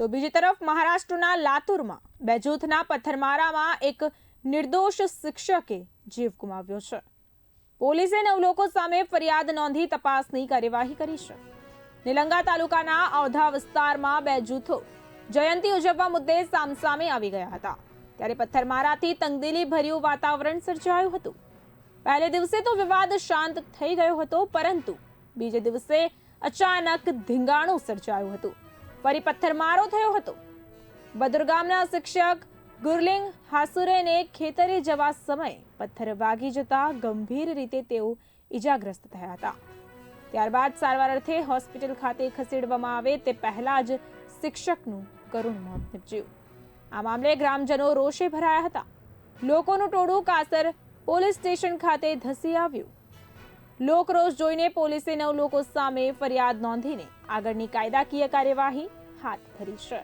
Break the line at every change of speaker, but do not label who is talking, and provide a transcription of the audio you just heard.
તો બીજી તરફ મહારાષ્ટ્રના લાતુરમાં બે જૂથના પથ્થરમારામાં એક નિર્દોષ શિક્ષકે જીવ ગુમાવ્યો છે. પોલીસે નવ લોકો સામે ફરિયાદ નોંધી તપાસની કાર્યવાહી કરી છે. નિલંગા તાલુકાના અવધા વિસ્તારમાં બે જૂથો જયંતી ઉજવવા મુદ્દે સામસામે આવી ગયા હતા. ત્યારે પથ્થરમારાથી તંગદિલી ભર્યું વાતાવરણ સર્જાયું હતું. પહેલે દિવસે તો વિવાદ શાંત થઈ ગયો હતો, પરંતુ બીજે દિવસે અચાનક ધીંગાણું સર્જાયું હતું. ફરી પથ્થરમારો થયો હતો. બદરગામના શિક્ષક ગુરલિંગ હાસુરેને ખેતરે જવા સમયે પથ્થર વાગી જતા ગંભીર રીતે તેઓ ઈજાગ્રસ્ત થયા હતા. ત્યારબાદ સારવાર અર્થે હોસ્પિટલ ખાતે ખસેડવામાં આવે તે પહેલા જ શિક્ષકનું કરુણ મોત નિપજ્યું. આ મામલે ગ્રામજનો રોષે ભરાયા હતા. લોકોનું ટોળું કાસર પોલીસ સ્ટેશન ખાતે ધસી આવ્યું. લોકરોષ જોઈને પોલીસે નવ લોકો સામે ફરિયાદ નોંધીને આગળની કાયદાકીય કાર્યવાહી હાથ ધરી છે.